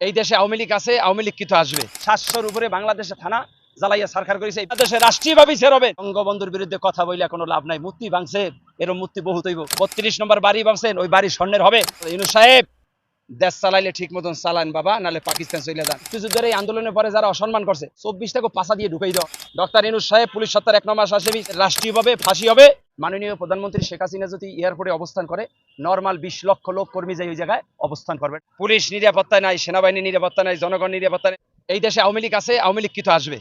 এই দেশে আওয়ামী লীগ আছে, আওয়ামী লীগ কিন্তু আসবে। সাতশোর উপরে বাংলাদেশে থানা জ্বালাইয়া সরকার করেছে। দেশে রাষ্ট্রীয়ভাবেই ছেড় হবে। বঙ্গবন্ধুর বিরুদ্ধে কথা বইলে কোনো লাভ নাই। মূর্তি ভাঙছে, এরম মূর্তি বহুত হইব। বত্রিশ নম্বর বাড়ি ভাঙছেন, ওই বাড়ি স্বর্ণের হবে। ইনু সাহেব, দেশ চালাইলে ঠিক মতন চালান বাবা নালে পাকিস্তান চলে যান। যুদ্ধের এই আন্দোলনের পরে যারা অসম্মান করছে, চব্বিশটাকে পাশা দিয়ে ঢুকাই দাও। ডক্টর ইনুস সাহেব, পুলিশ সত্তার এক নম্বর আসামি রাষ্ট্রীয়ভাবে ফাঁসি হবে। মাননীয় প্রধানমন্ত্রী শেখ হাসিনা যদি এয়ারপোর্টে অবস্থান করে, নর্মাল বিশ লক্ষ লোক কর্মী যাই ওই জায়গায় অবস্থান করবে। পুলিশ নিরাপত্তা নাই সেনাবাহিনী নিরাপত্তা নাই জনগণ নিরাপত্তা নাই। এই দেশে আওয়ামী লীগ আছে, আওয়ামী লীগ কিন্তু আসবে?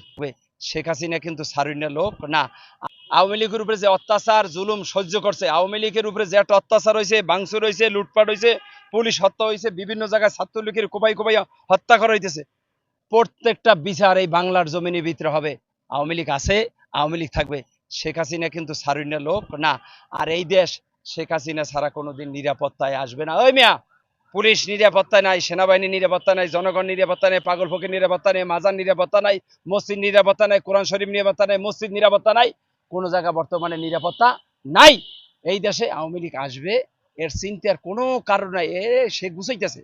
শেখ হাসিনা কিন্তু সারুণ্য লোক, না। আওয়ামী লীগের উপরে যে অত্যাচার, জুলুম সহ্য করছে, আওয়ামী লীগের উপরে যে একটা অত্যাচার হয়েছে, ভাঙচুর হয়েছে, লুটপাট হয়েছে, পুলিশ হত্যা হয়েছে, বিভিন্ন জায়গায় ছাত্রলীগের কোপাই কোপাই হত্যা করা হইতেছে। প্রত্যেকটা বিচার এই বাংলার জমিনের ভিতরে হবে। আওয়ামী লীগ আছে, আওয়ামী লীগ থাকবে। শেখ হাসিনা কিন্তু সারুণ্য লোক। না, আর এই দেশ শেখ হাসিনা ছাড়া কোনোদিন নিরাপত্তায় আসবে না। ওই মিয়া, পুলিশ নিরাপত্তা নাই সেনাবাহিনী নিরাপত্তা নাই, জনগণ নিরাপত্তা নাই, পাগল ফকির নিরাপত্তা নেই, মাজার নিরাপত্তা নাই, মসজিদ নিরাপত্তা নাই, কোরআন শরীফ নিরাপত্তা নাই, মসজিদ নিরাপত্তা নাই, কোনো জায়গা বর্তমানে নিরাপত্তা নাই। এই দেশে আওয়ামী লীগ আসবে, এর চিন্তার কোনো কারণ নাই। এ, সে গুছাইতেছে।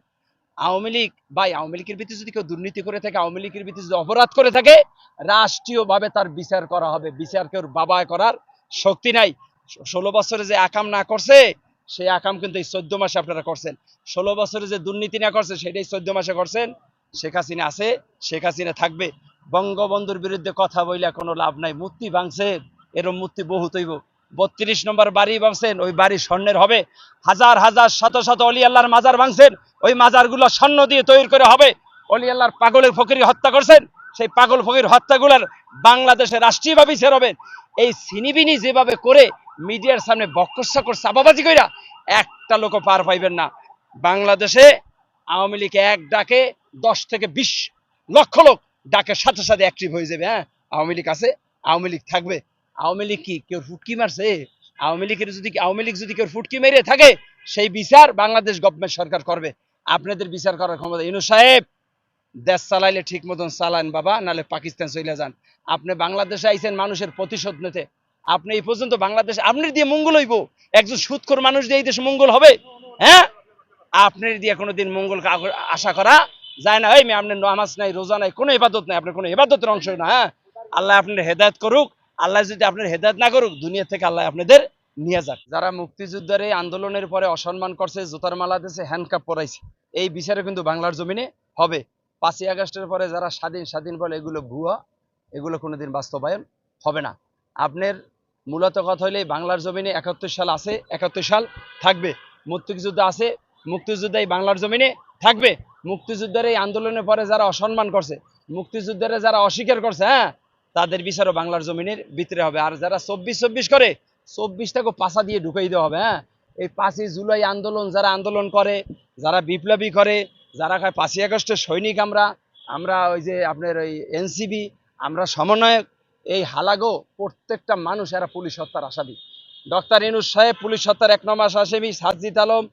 আওয়ামী লীগ, ভাই, আওয়ামী লীগের ভিত্তি যদি কেউ দুর্নীতি করে থাকে, আওয়ামী লীগের ভিত্তি যদি অপরাধ করে থাকে, রাষ্ট্রীয়ভাবে তার বিচার করা হবে। বিচার কেউ বাবা করার শক্তি নাই। ষোলো বছরে যে আকাম না করছে, সেই আকাম কিন্তু এই চোদ্দ মাসে আপনারা করছেন। ষোলো বছরে যে দুর্নীতি না করছে, সেটাই চোদ্দ মাসে করছেন। শেখ হাসিনা আছে, শেখ হাসিনা থাকবে। বঙ্গবন্ধুর বিরুদ্ধে কথা বইলে কোনো লাভ নাই। মূর্তি ভাঙছে, এরম মূর্তি বহুত হইব। বত্রিশ নম্বর বাড়ি ভাঙছেন, ওই বাড়ি স্বর্ণের হবে। হাজার হাজার, শত শত অলি আল্লাহর মাজার ভাঙছেন, ওই মাজারগুলো স্বর্ণ দিয়ে তৈরি করে হবে। অলি আল্লাহর পাগলের ফকির হত্যা করছেন, সেই পাগল ফকির হত্যাগুলোর বাংলাদেশে রাষ্ট্রীয়ভাবে ছেড় হবে। এই সিনিবিনি যেভাবে করে মিডিয়ার সামনে বক্কর চাপাবাজি কইরা একটা লোক পার পাইবেন না। বাংলাদেশে আওয়ামী লীগ এক ডাকে দশ থেকে বিশ লক্ষ লোক ডাকের সাথে সাথে অ্যাক্টিভ হয়ে যাবে হ্যাঁ? আওয়ামী লীগ আছে, আওয়ামী লীগ থাকবে। আওয়ামী লীগ কি কেউ ফুটকি মারছে? আওয়ামী লীগের যদি আওয়ামী লীগ যদি কেউ ফুটকি মেরে থাকে, সেই বিচার বাংলাদেশ গভর্নমেন্ট সরকার করবে। আপনাদের বিচার করার ক্ষমতা। ইনু সাহেব, দেশ চালাইলে ঠিক মতন চালান বাবা নালে পাকিস্তান চলে যান। আপনি বাংলাদেশে আইছেন মানুষের প্রতিশোধ নিতে। আপনি এই পর্যন্ত বাংলাদেশ আপনার দিয়ে মঙ্গল হইব। একজন সুৎখর মানুষ দিয়ে এই দেশে মঙ্গল হবে? হ্যাঁ? আপনার দিয়ে কোনোদিন মঙ্গল আশা করা যায় না। মেয়ে, আপনার নামাজ নাই, রোজা নাই, কোনো ইবাদত নাই। আপনার কোনো ইবাদতের অংশ না হ্যাঁ? আল্লাহ আপনার হেদায়ত করুক। আল্লাহ যদি আপনার হেদায়ত না করুক, দুনিয়া থেকে আল্লাহ আপনাদের নিয়ে যাক। যারা মুক্তিযুদ্ধের এই আন্দোলনের পরে অসম্মান করছে, জুতার মালা দিয়েছে হ্যান্ডকাপ পরাইছে, এই বিচারে কিন্তু বাংলার জমিনে হবে। পাঁচই আগস্টের পরে যারা স্বাধীন স্বাধীন বলে এগুলো ভুয়া, এগুলো কোনোদিন বাস্তবায়ন হবে না। আপনার মূলত কথা হইলে বাংলার জমিনে একাত্তর সাল আছে, একাত্তর সাল থাকবে। মুক্তিযুদ্ধ আছে, মুক্তিযুদ্ধ এই বাংলার জমিনে থাকবে। মুক্তিযুদ্ধের এই আন্দোলনের পরে যারা অসম্মান করছে, মুক্তিযুদ্ধের যারা অস্বীকার করছে হ্যাঁ তাদের বিচারও বাংলার জমিনের ভিতরে হবে। আর যারা চব্বিশ চব্বিশ করে, চব্বিশটাকে পাশা দিয়ে ঢুকাই দেওয়া হবে হ্যাঁ? এই পাঁচই জুলাই আন্দোলন যারা আন্দোলন করে, যারা বিপ্লবী করে, যারা খায় পাঁচই আগস্টের সৈনিক আমরা আমরা ওই যে আপনার ওই এনসিবি, আমরা সমন্বয়ক, এই হালাগো প্রত্যেকটা মানুষ এরা পুলিশ হত্যার আসামি। ডক্টর ইনুস সাহেব পুলিশ হত্যার এক নম্বর আসামি সাজিদ আলম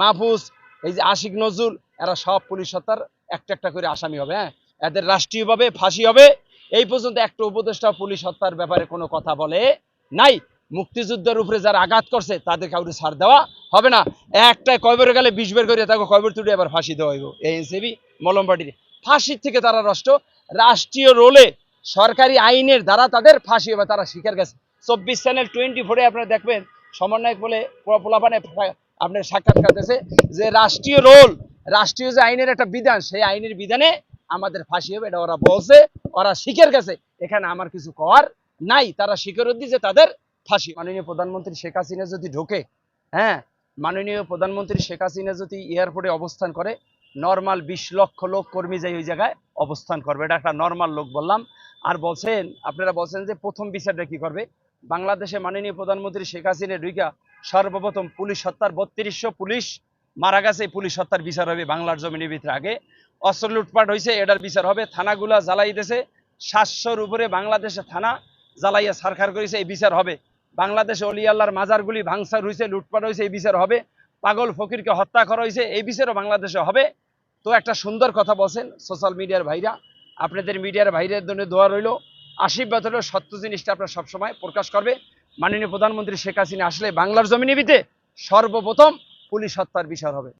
মাহফুজ, এই যে আশিক নজরুল, এরা সব পুলিশ হত্যার একটা একটা করে আসামি হবে হ্যাঁ? এদের রাষ্ট্রীয়ভাবে ফাঁসি হবে এই পর্যন্ত একটা উপদেষ্টা পুলিশ হত্যার ব্যাপারে কোনো কথা বলে নাই। মুক্তিযুদ্ধের উপরে যারা আঘাত করছে, তাদের কাউকে ছাড় দেওয়া হবে না। একটা কয়বার গেলে বিশ বের করে তাকে কয়বার তুলে আবার ফাঁসি দেওয়া হইব। এই এনসিবি মলম পার্টির ফাঁসির থেকে তারা রাষ্ট্র রাষ্ট্রীয় রোলে সরকারি আইনের দ্বারা তাদের ফাঁসি হবে, তারা স্বীকার গেছে। চব্বিশ চ্যানেল টোয়েন্টি ফোরে আপনারা দেখবেন, সমন্বয়ক বলে পোলাপানে আপনার সাক্ষাৎকার দিয়েছে যে রাষ্ট্রীয় রোল, রাষ্ট্রীয় যে আইনের একটা বিধান, সেই আইনের বিধানে আমাদের ফাঁসি হবে, এটা ওরা বলছে। ওরা স্বীকার গেছে এখানে আমার কিছু করার নাই। তারা স্বীকার দিয়েছে তাদের ফাঁসি। মাননীয় প্রধানমন্ত্রী শেখ হাসিনা যদি ঢোকে হ্যাঁ মাননীয় প্রধানমন্ত্রী শেখ হাসিনা যদি এয়ারপোর্টে অবস্থান করে, নর্মাল বিশ লক্ষ লোক কর্মী যাই ওই জায়গায় অবস্থান করবে। এটা একটা নর্মাল লোক বললাম। আর বলছেন, আপনারা বলছেন যে প্রথম বিচারটা কি করবে? বাংলাদেশে মাননীয় প্রধানমন্ত্রী শেখ হাসিনা ঢুইকা সর্বপ্রথম পুলিশ হত্যার বত্রিশশো পুলিশ মারা গেছে। পুলিশ হত্যার বিচার হবে বাংলার জমিনের ভিতরে আগে। অস্ত্র লুটপাট হয়েছে এটার বিচার হবে। থানাগুলা জ্বালাই দিয়েছে সাতশোর উপরে বাংলাদেশে থানা জ্বালাইয়া সরকার করেছে, এই বিচার হবে। বাংলাদেশে অলি আল্লাহর মাজারগুলি ভাঙসার হয়েছে লুটপাট হয়েছে এই বিচার হবে। পাগল ফকিরকে হত্যা করা হয়েছে এই বিচারও বাংলাদেশে হবে। তো একটা সুন্দর কথা বলছেন সোশ্যাল মিডিয়ার ভাইরা। আপনাদের মিডিয়ার ভাইরের জন্য দোয়া রইল। আশীর্বাদ হলো সত্য জিনিসটা আপনার সবসময় প্রকাশ করবে। মাননীয় প্রধানমন্ত্রী শেখ হাসিনা আসলে বাংলার জমিনে ভিতে সর্বপ্রথম পুলিশ হত্যার বিচার হবে।